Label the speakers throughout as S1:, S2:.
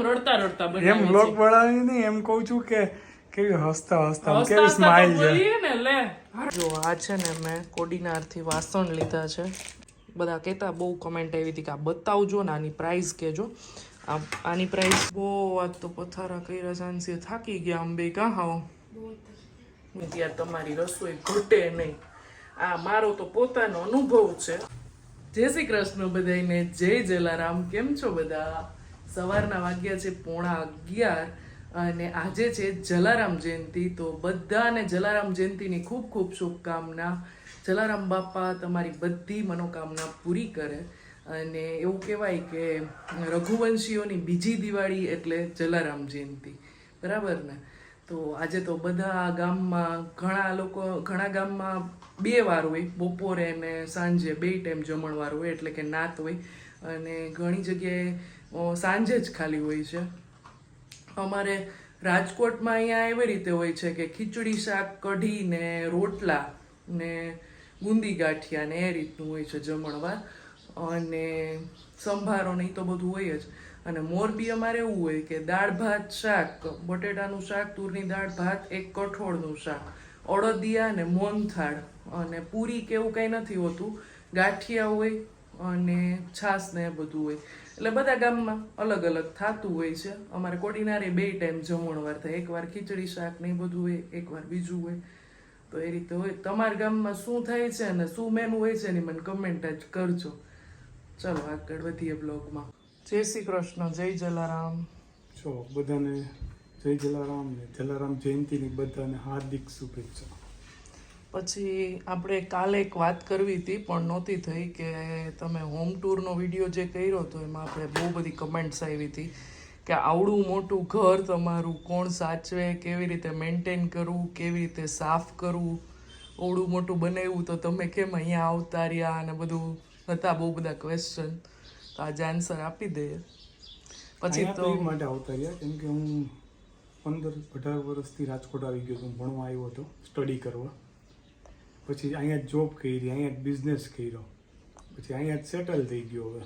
S1: આમ રડતા રડતા
S2: એમ બ્લોગ બનાવી નહીં એમ કહું છું કે કેવી હસતા હસતા કેવી સ્માઈલ છે.
S1: ને લે. જો આ છે ને મેં કોડીનારથી વાસણ લીધા છે. બધા કહેતા બહુ કમેન્ટ આવી હતી કે આ બતાવજો ને આની પ્રાઇસ કહેજો. આની પ્રાઇસ બહુ વાત તો પથારા કર્યા સાંજે થાકી ગયા આમ બે કાં હાવ? ત્યાં તમારી રસોઈ ઘટે નહીં. આ મારો તો પોતાનો અનુભવ છે. જય શ્રી કૃષ્ણ બધાને જય જલારામ. કેમ છો બધા? સવારના વાગ્યા છે, પોણા અગિયાર અને આજે છે જલારામ જયંતિ. તો બધાને જલારામ જયંતિની ખૂબ ખૂબ શુભકામના. જલારામ બાપા તમારી બધી મનોકામના પૂરી કરે અને એવું કહેવાય કે રઘુવંશીઓની બીજી દિવાળી એટલે જલારામ જયંતિ. બરાબર ને? તો આજે તો બધા ગામમાં ઘણા લોકો, ઘણા ગામમાં બે વાર હોય. બપોરે અને સાંજે બે ટાઈમ જમણવાર હોય, એટલે કે નાત હોય. અને ઘણી જગ્યાએ સાંજે જ ખાલી હોય છે. અમારે રાજકોટમાં અહીંયા એવી રીતે હોય છે કે ખીચડી, શાક, કઢી ને રોટલા ને બુંદી ગાંઠિયા ને એ રીતનું હોય છે જમણવાર. અને સંભારો ને એ તો બધું હોય જ. અને મોરબી અમારે એવું હોય કે દાળ, ભાત, શાક, બટેટાનું શાક, તુરની દાળ, ભાત, એક કઠોળનું શાક અડદિયા ને મોનથાળ અને પૂરી કે એવું કંઈ નથી હોતું. ગાંઠિયા હોય અને છાસ ને બધું હોય. એટલે બધા ગામમાં અલગ અલગ થતું હોય છે. અમારે કોડીનારે બે ટાઈમ જમણવાર થાય. એકવાર ખીચડી શાક ને બધું હોય એકવાર બીજું હોય. તો એ રીતે હોય. તમારા ગામમાં શું થાય છે અને શું મેનુ હોય છે એની મને કમેન્ટ જ કરજો. ચલો, આગળ વધીએ બ્લોગમાં જય શ્રી કૃષ્ણ, જય જલારામ.
S2: જો, બધાને જય જલારામ ને જલારામ જયંતિની બધાને હાર્દિક શુભેચ્છા.
S1: પછી આપણે કાલે એક વાત કરવી હતી પણ નહોતી થઈ કે તમે હોમ ટૂરનો વીડિયો જે કર્યો હતો એમાં આપણે બહુ બધી કમેન્ટ્સ આવી હતી કે આવડું મોટું ઘર તમારું કોણ સાચવે કેવી રીતે મેન્ટેન કરવું કેવી રીતે સાફ કરવું આવડું મોટું બનાવ્યું તો તમે કેમ અહીંયા આવતા રહ્યા અને બધું હતા બહુ બધા ક્વેશ્ચન તો આજે આન્સર આપી દઈએ. પછી તો
S2: તો માટે આવતા રહ્યા કેમ કે હું પંદર અઢાર વર્ષથી રાજકોટ આવી ગયો હતો ભણવા આવ્યો હતો સ્ટડી કરવા. પછી અહીંયા જોબ કરી અહીંયા બિઝનેસ કર્યો. પછી અહીંયા સેટલ થઈ ગયો હવે.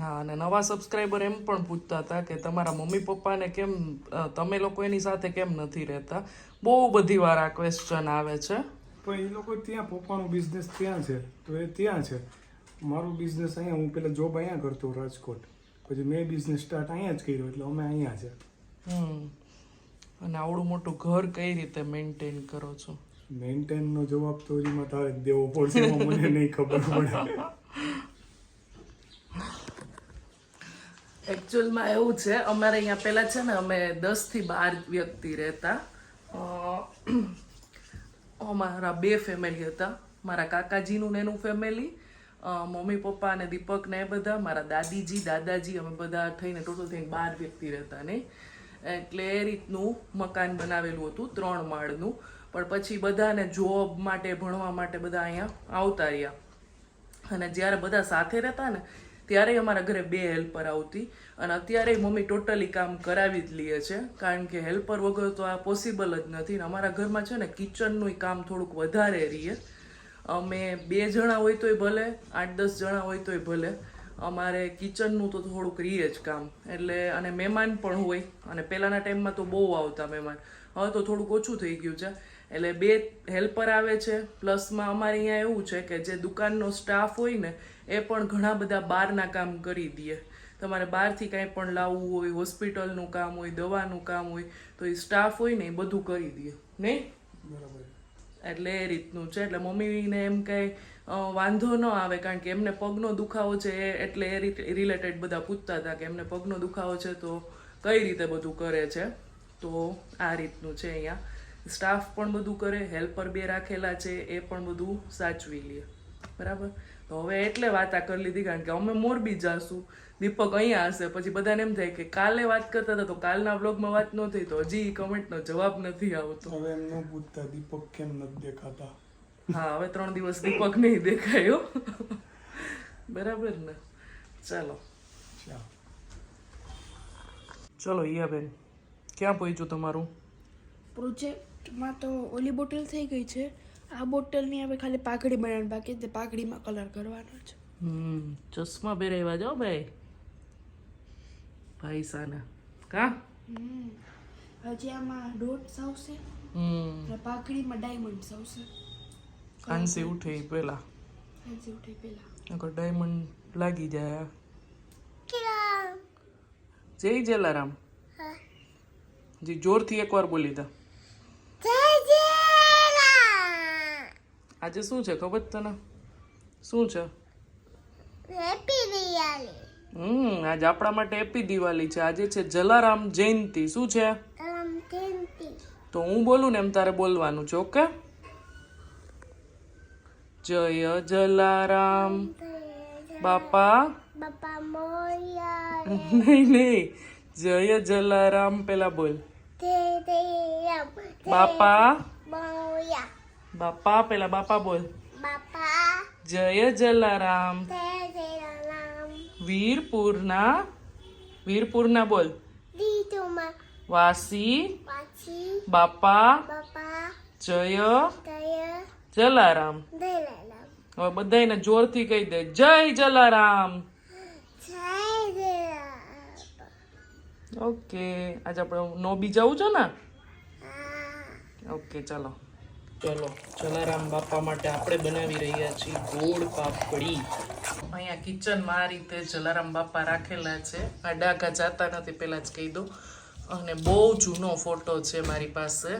S1: હા અને નવા સબસ્ક્રાઈબર એમ પણ પૂછતા હતા કે તમારા મમ્મી પપ્પાને કેમ તમે લોકો એની સાથે કેમ નથી રહેતા? બહુ બધી વાર આ ક્વેશ્ચન આવે છે.
S2: પણ એ લોકો ત્યાં પપ્પાનો બિઝનેસ ત્યાં છે તો એ ત્યાં છે. મારો બિઝનેસ અહીંયા હું પહેલાં જોબ અહીંયા કરતો રાજકોટ. પછી મેં બિઝનેસ સ્ટાર્ટ અહીંયા જ કર્યો એટલે અમે અહીંયા છે.
S1: હમ. અને આવડું મોટું ઘર કઈ રીતે મેન્ટેન કરો છો?
S2: મેન્ટેનનો જવાબ તો એમાં તારે દેવો પડશે મને નહીં ખબર પડે.
S1: એકચ્યુઅલમાં એવું છે, અમારે અહીંયા પહેલાં છે ને, અમે દસથી બાર વ્યક્તિ રહેતા. અમારા બે ફેમિલી હતા. મારા કાકાજીનું ને એનું ફેમિલી મમ્મી, પપ્પા અને દીપક ને બધા, મારા દાદીજી, દાદાજી, અમે બધા થઈને ટોટલ થઈને બાર વ્યક્તિ રહેતા નહીં એટલે એ રીતનું મકાન બનાવેલું હતું, ત્રણ માળનું. પણ પછી બધાને જોબ માટે, ભણવા માટે બધા અહીંયા આવતા રહ્યા. અને જ્યારે બધા સાથે રહેતા ને, ત્યારે અમારા ઘરે બે હેલ્પર આવતી. અને અત્યારે મમ્મી ટોટલી કામ કરાવી જ લે છે. કારણ કે હેલ્પર વગર તો આ પોસિબલ જ નથી. ને અમારા ઘરમાં છે ને કિચનનું કામ થોડુંક વધારે રહીએ. અમે બે જણા હોય તોય ભલે, આઠ દસ જણા હોય તોય ભલે. અમારે કિચનનું તો થોડુંક રહીએ જ કામ. એટલે, અને મહેમાન પણ હોય. અને પહેલાંના ટાઈમમાં તો બહુ આવતા મહેમાન. હવે તો થોડુંક ઓછું થઈ ગયું છે. એટલે બે હેલ્પર આવે છે પ્લસમાં અમારે અહીંયા એવું છે કે જે દુકાનનો સ્ટાફ હોય ને એ પણ ઘણા બધા બહારના કામ કરી દે. તમારે બહારથી કાંઈ પણ લાવવું હોય હોસ્પિટલનું કામ હોય દવાનું કામ હોય તો એ સ્ટાફ હોય ને એ બધું કરી દે. નહીં?
S2: બરાબર.
S1: એટલે એ રીતનું છે. એટલે મમ્મીને એમ કાંઈ વાંધો ન આવે કારણ કે એમને પગનો દુખાવો છે એ એટલે એ રિલેટેડ બધા પૂછતા હતા કે એમને પગનો દુખાવો છે તો કઈ રીતે બધું કરે છે? તો આ રીતનું છે અહીંયા. સ્ટાફ પણ બધું કરે હેલ્પર બે રાખેલા છે એ પણ બધું સાચવી લે. બરાબર? તો હવે એટલે વાત આ કરી લીધી કારણ કે અમે મોરબી જાશું. દીપક અહીંયા હશે પછી બધાને એમ થાય કે કાલે વાત કરતા હતા તો કાલના વ્લોગમાં વાત ન થઈ તો હજી કમેન્ટનો જવાબ નથી આવતો.
S2: હવે એમ ન પૂછતા દીપક કેમ નથી દેખાતા.
S1: હા હવે ત્રણ દિવસ દીપક નહીં દેખાયો. બરાબર ને? ચાલો. ચાલો. ઈયા ઈયાબેન ક્યાં પહોંચ્યું તમારું?
S3: પ્રોજેક્ટમાં તો ઓલી બોટલ થઈ ગઈ છે. આ બોટલની હવે ખાલી પાઘડી બનાવવાની બાકી તે પાઘડીમાં કલર કરવાનો છે.
S1: હમ ચશ્મા પહેરાવ્યા જાઓ ભાઈ ભાઈ. સાના કા?
S3: હમ. હજી આમાં ડોટ્સ આવશે.
S1: હમ.
S3: પાઘડીમાં ડાયમંડ્સ આવશે.
S1: કાંસી ઉઠે પેલા
S3: ફેન્સી ઉઠે પેલા
S1: નકર ડાયમંડ લાગી જાય. જય જલારામ. જી જોરથી એકવાર બોલી તા આજે શું છે ખબર તને? શું છે? હમ આજ આપણા માટે હેપી દિવાળી છે. આજે છે જલારામ જયંતિ. શું છે? તો હું બોલું ને એમ તારે બોલવાનું છે ઓકે? જય જલારામ. બાપા? નહીં નહીં. જય જલારામ પેલા બોલ. બાપા? બાપા પેલા બાપા બોલ
S4: બાપા
S1: જય જલારામ વીરપુરના વીરપુરના બોલ વાસી બાપા જય જલારામ હવે બધાને જોરથી કહી દે. જય જલારામ. ઓકે આજે આપણે નોબી જવું છે ને? ઓકે ચાલો. ચલો, જલારામ બાપા માટે આપણે બનાવી રહ્યા છીએ ગોળ પાપડી. અહીંયા કિચનમાં આ રીતે જલારામ બાપા રાખેલા છે. આ ડાઘા જાતા નથી, પહેલાં જ કહી દઉં. અને બહુ જૂનો ફોટો છે મારી પાસે.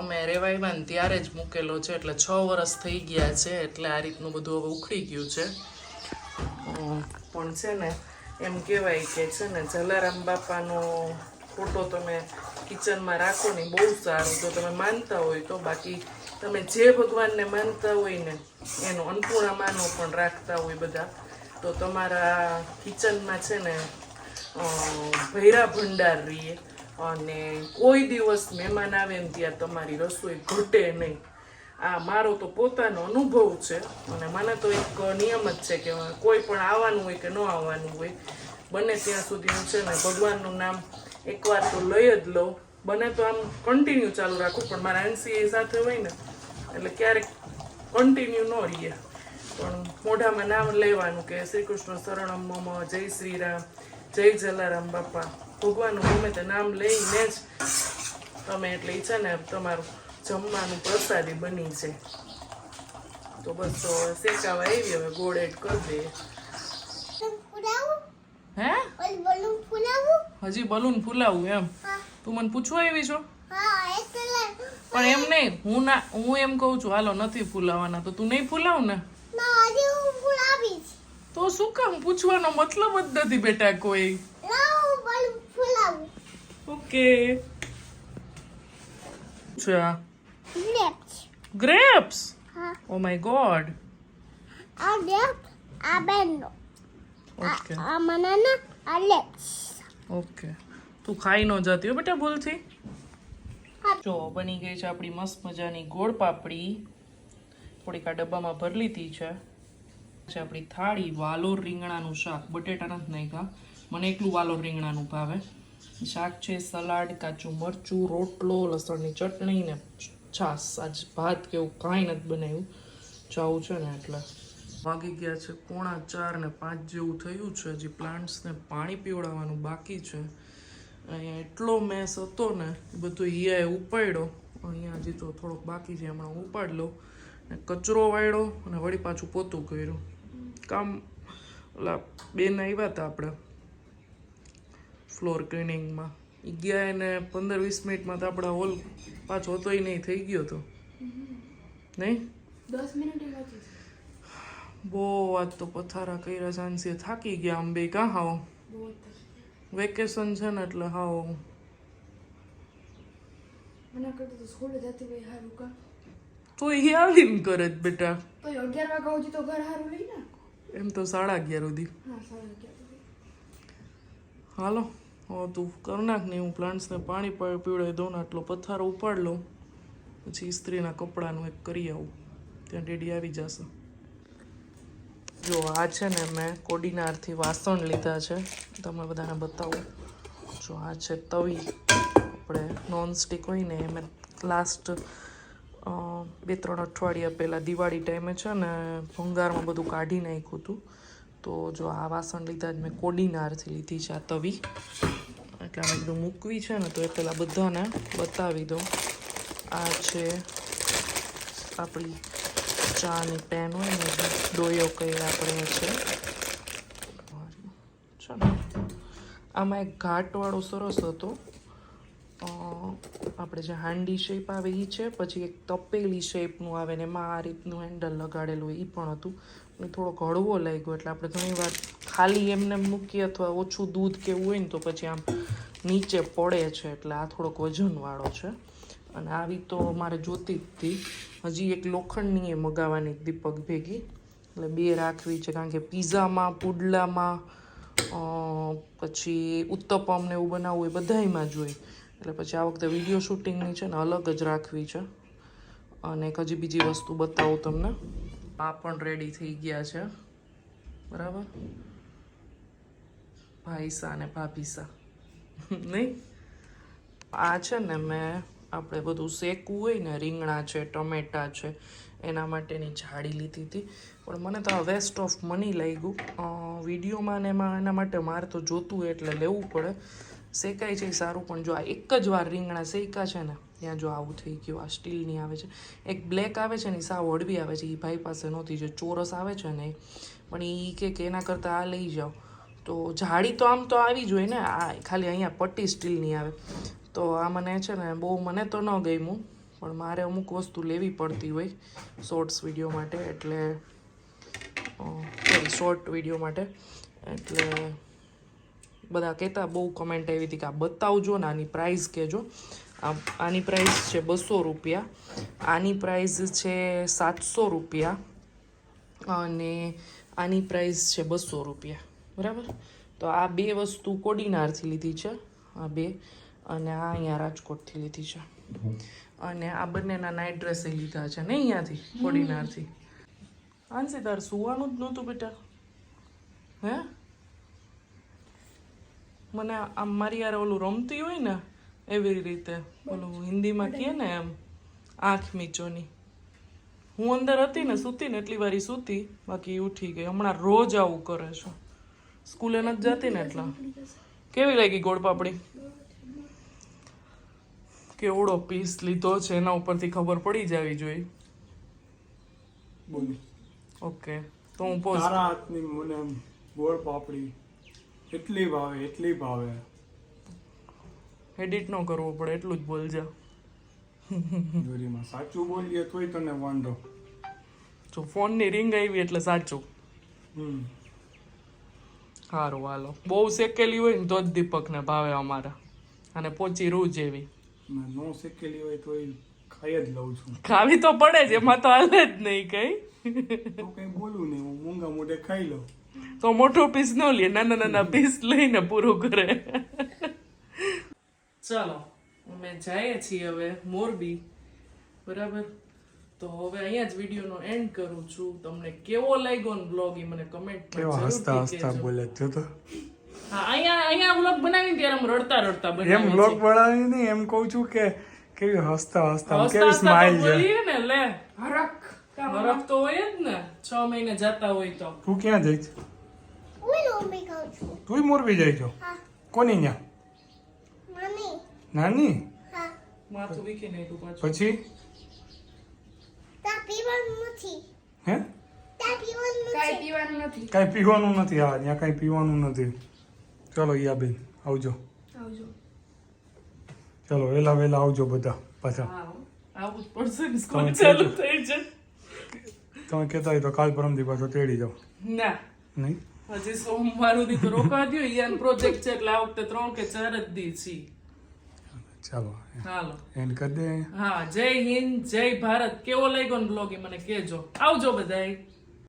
S1: અમે રેવા ત્યારે જ મૂકેલો છે, એટલે છ વર્ષ થઈ ગયા છે, એટલે આ રીતનું બધું હવે ઉખડી ગયું છે. પણ છે ને, એમ કહેવાય કે છે ને, જલારામ બાપાનો ફોટો તમે કિચનમાં રાખો ને, બહુ સારું. જો તમે માનતા હોય તો બાકી તમે જે ભગવાનને માનતા હોય ને, એનો અન્નપૂર્ણામાનો પણ રાખતા હોય બધા. તો તમારા કિચનમાં છે ને ભૈરા ભંડાર રહીએ. અને કોઈ દિવસ મહેમાન આવે ને ત્યાં તમારી રસોઈ ઘટે નહીં. આ મારો તો પોતાનો અનુભવ છે. અને મને તો એક નિયમ જ છે કે કોઈ પણ આવવાનું હોય કે ન આવવાનું હોય, બને ત્યાં સુધી હું છે ને ભગવાનનું નામ એકવાર તો લઈ જ લઉં બને તો આમ કન્ટિન્યુ ચાલુ રાખું, પણ મારા એનસીએ સાથે હોય ને, એટલે ક્યારેક કન્ટિન્યુ ન રહીએ. પણ મોઢામાં નામ લેવાનું કે શ્રી કૃષ્ણ શરણમ મમ, જય શ્રી રામ જય જલારામ બાપા. ભગવાનનું ગમે તે નામ લઈને જ તમે એટલે ઈચ્છા ને તમારું જમવાનું પ્રસાદી બની છે તો બસ તો શેકાવા આવી, હવે ગોળ એડ કરી દઈએ
S4: ફુલાવું
S1: હે
S4: ઓલ બોલું ફુલાવું
S1: હજી બલૂન ફૂલાવું એમ. તું મને પૂછવા આવી છો? પણ એમ નહીં હું ના હું એમ કહું છું હાલો નથી ફૂલાવાના તો તું નહીં ફૂલાવ ને? તો શું કામ? પૂછવાનો મતલબ જ નથી બેટા કોઈ. ઓકે. છે ગ્રેપ્સ? ઓ માય ગોડ
S4: આ ગ્રેપ આ બેનો
S1: ઓકે.
S4: આ મનાના આ લેફ્ટ
S1: ઓકે. તું ખાઈ ન જતી હો બેટા, ભૂલથી. જો, બની ગઈ છે આપણી મસ્ત મજાની ગોળ પાપડી. થોડીક આ ડબ્બામાં ભરી લીધી છે. છે આપણી થાળી વાલોર રીંગણાનું શાક. બટેટા નથી નાખ્યા. મને એકલું વાલોર રીંગણાનું ભાવે. શાક છે સલાડ, કાચું મરચું, રોટલો, લસણની ચટણી ને છાસ આજ ભાત કે એવું કાંઈ નથી બનાવ્યું. જાવું છે ને એટલે. વાગી ગયા છે પોણા ચાર ને પાંચ જેવું થયું છે. હજી પ્લાન્ટ્સને પાણી પીવડાવવાનું બાકી છે. અહીંયા એટલો મેસ હતો ને એ બધો હિયાએ ઉપાડ્યો. અહીંયા હજી તો થોડોક બાકી છે હમણાં ઉપાડ લઉં ને કચરો વાળ્યો અને વળી પાછું પોતું કર્યું. કામ ઓલા બેન આવ્યા હતા આપણે ફ્લોર ક્લિનિંગમાં એ ગયા એને પંદર વીસ મિનિટમાં તો આપણા હોલ પાછો હતો નહીં થઈ ગયો તો. નહીં?
S3: દસ મિનિટ
S1: બહુ વાત તો પથારા કર્યા સાંજે થાકી ગયા આમ બે કાં હાવ વેકેશન છે ને એટલે હાવ
S3: તો
S1: એ આવીને કરે બેટા
S3: તો અગિયાર વાગ્યા સુધી તો ઘર સારું રહી ને
S1: એમ તો સાડા અગિયાર સુધી
S3: હા
S1: હાલો હવે તું કર નાખ ને હું પ્લાન્ટ્સને પાણી પીવડાવી દઉં ને આટલો પથારો ઉપાડ લઉં પછી ઇસ્ત્રીના કપડાનું એક કરી આવું ત્યાં ડેડી આવી જશે જો આ છે ને મેં કોડીનારથી વાસણ લીધા છે. તમને બધાને બતાવું. જો આ છે તવી. આપણે નોનસ્ટિક હોય ને મેં લાસ્ટ બે ત્રણ અઠવાડિયા પહેલાં દિવાળી ટાઈમે છે ને ભંગારમાં બધું કાઢી નાખ્યું હતું. તો જો આ વાસણ લીધા જ મેં કોડીનારથી લીધી છે આ તવી. એટલે આને બધું મૂકવી છે ને તો એ પહેલાં બધાને બતાવી દઉં. આ છે આપણી ચાની પેન હોય ને ડોયો કઈ આપણે છે ચાલો આમાં એક ઘાટવાળો સરસ હતો. આપણે જે હાંડી શેપ આવે એ છે, પછી એક તપેલી શેપનું આવે ને એમાં આ રીતનું હેન્ડલ લગાડેલું એ પણ હતું. અને થોડોક હળવો લાગ્યો, એટલે આપણે ઘણીવાર ખાલી એમને મૂકીએ અથવા ઓછું દૂધ કેવું હોય ને તો પછી આમ નીચે પડે છે, એટલે આ થોડોક વજનવાળો છે. અને આવી તો મારે જોતી જ હતી. હજી એક લોખંડની એ મગાવવાની જ દીપક ભેગી. એટલે બે રાખવી છે કારણ કે પીઝામાં, પુડલામાં પછી ઉત્તપમ ને એવું બનાવવું એ બધાયમાં હોય. એટલે પછી આ વખતે વીડિયો શૂટિંગની છે ને અલગ જ રાખવી છે. અને એક હજી બીજી વસ્તુ બતાવું તમને. આ પણ રેડી થઈ ગયા છે. બરાબર? ભાઈસા ને ભાભીસા. નહીં? આ છે ને મેં આપણે બધું શેકવું હોય ને, રીંગણા છે, ટમેટા છે, એના માટેની જાળી લીધી હતી. પણ મને તો આ વેસ્ટ ઓફ મની લાગ્યું. વિડીયોમાં ને એમાં, એના માટે મારે તો જોતું એટલે લેવું પડે. શેકાય છે સારું, પણ જો આ એક જ વાર રીંગણા શેકા છે ને, ત્યાં જો આવું થઈ ગયું, આ સ્ટીલની આવે છે. એક બ્લેક આવે છે ને સાવ હળવી આવે છે, એ ભાઈ પાસે નહોતી, જે ચોરસ આવે છે ને, પણ એ કે એના કરતાં આ લઈ જાઓ. તો જાળી તો આમ તો આવી જ હોય ને, આ ખાલી અહીંયા પટ્ટી સ્ટીલની આવે. તો આ મને છે ને બહુ મને તો ન ગમ્યું, પણ મારે અમુક વસ્તુ લેવી પડતી હોય શોર્ટ્સ વીડિયો માટે એટલે શોર્ટ વીડિયો માટે. એટલે બધા કહેતા, બહુ કમેન્ટ આવી હતી કે આ બતાવજો ને આની પ્રાઇસ કહેજો. આની પ્રાઇસ છે બસો રૂપિયા, આની પ્રાઇસ છે સાતસો રૂપિયા અને આની પ્રાઇસ છે બસો રૂપિયા. બરાબર? તો આ બે વસ્તુ કોડીનારથી લીધી છે, આ બે. અને આ અહીંયા રાજકોટથી લીધી છે. અને આ બંનેના નાઇટ ડ્રેસ લીધા છે ને અહીંયાથી કોડીનારથી. આનસી તાર સુવાનું જ નહોતું બેટા. હે? મને આમ મારી યાર ઓલું રમતી હોય ને એવી રીતે ઓલું હિન્દીમાં કહે ને એમ આંખ મીચોની. હું અંદર હતી ને સૂતી ને એટલી વારી સૂતી બાકી ઉઠી ગઈ. હમણાં રોજ આવું કરે છે. સ્કૂલે નથી જતી ને એટલા. કેવી લાગી ગોળ પાપડી? કેવડો પીસ લીધો છે એના ઉપરથી ખબર પડી જવી જોઈએ.
S2: બોલો.
S1: ઓકે તો હું પોઝ
S2: તારા હાથની મને ગોળ પાપડી એટલી ભાવે એટલી ભાવે.
S1: એડિટ ન કરવો પડે એટલું જ બોલજે.
S2: દોરીમાં સાચું બોલીએ તોય તને વાંધો.
S1: જો ફોનની રિંગ આવી એટલે સાચું.
S2: હમ.
S1: સારું હાલો. બહુ શેકેલી હોય ને તો જ દીપકને ભાવે અમારા. અને પોચી રૂ જેવી.
S2: મેં નો શીખેલી હોય તોય ખાઈ જ લઉં છું.
S1: ખાવી તો પડે જ એમાં તો હાલે જ નહીં કઈ.
S2: તો કઈ બોલું નહીં હું મૂંગા મોઢે ખાઈ લઉં.
S1: તો મોટો પીસ ન લે નાના નાના પીસ લઈને પૂરું કરે. ચાલો અમે જઈએ છીએ હવે મોરબી. બરાબર? તો હવે અહીંયા જ વિડીયોનો એન્ડ કરું છું. તમને કેવો લાગ્યો ને બ્લોગ એ મને કમેન્ટ
S2: કેવા હસતા હસતા બોલે તો.
S1: અહીંયા અહીંયા બ્લોગ બનાવીને ત્યારે અમે રડતા રડતા
S2: એમ
S1: બનાવી
S2: નહીં એમ કહું છું કે કેવી હસતા હસતા કેવી સ્માઈલ છે.
S1: ને લે. હરખ. હરખ તો હોય જ ને. છ મહિને જતા હોય તો.
S2: તું ક્યાં જઈ છે? તુંય મોરબી જાય છો?
S4: હા.
S2: કોની ત્યાં નાની.
S1: માથું વીખી નાખ્યું પાછું.
S2: પછી?
S4: તા પીવાનું નથી.
S2: હે?
S4: તા પીવાનું
S3: કાંઈ
S4: નથી.
S3: પીવાનું
S2: કાંઈ પીવાનું નથી. હા ત્યાં કાંઈ પીવાનું નથી. ચલો યા બેન આવજો.
S3: આવજો.
S2: ચલો વેલા વેલા આવજો બધા પાછા.
S1: આવું જ પડશે ને સ્કૂલ
S2: તમે
S1: ચાલુ થઈ છે
S2: તમે કહેતા હોય તો કાલ પરમથી પાછો તેડી જાઓ.
S1: ના.
S2: નહીં?
S1: હજી સોમવાર સુધી તો રોકા દો યાન પ્રોજેક્ટ છે એટલે આ વખતે ત્રણ કે ચાર જ દી છી.
S2: ચાલો
S1: ચાલો
S2: એન્ડ કરી દે.
S1: હા જય હિન્દ જય ભારત. કેવો લાગ્યો ને બ્લોગ એ મને કહેજો. આવજો બધાય.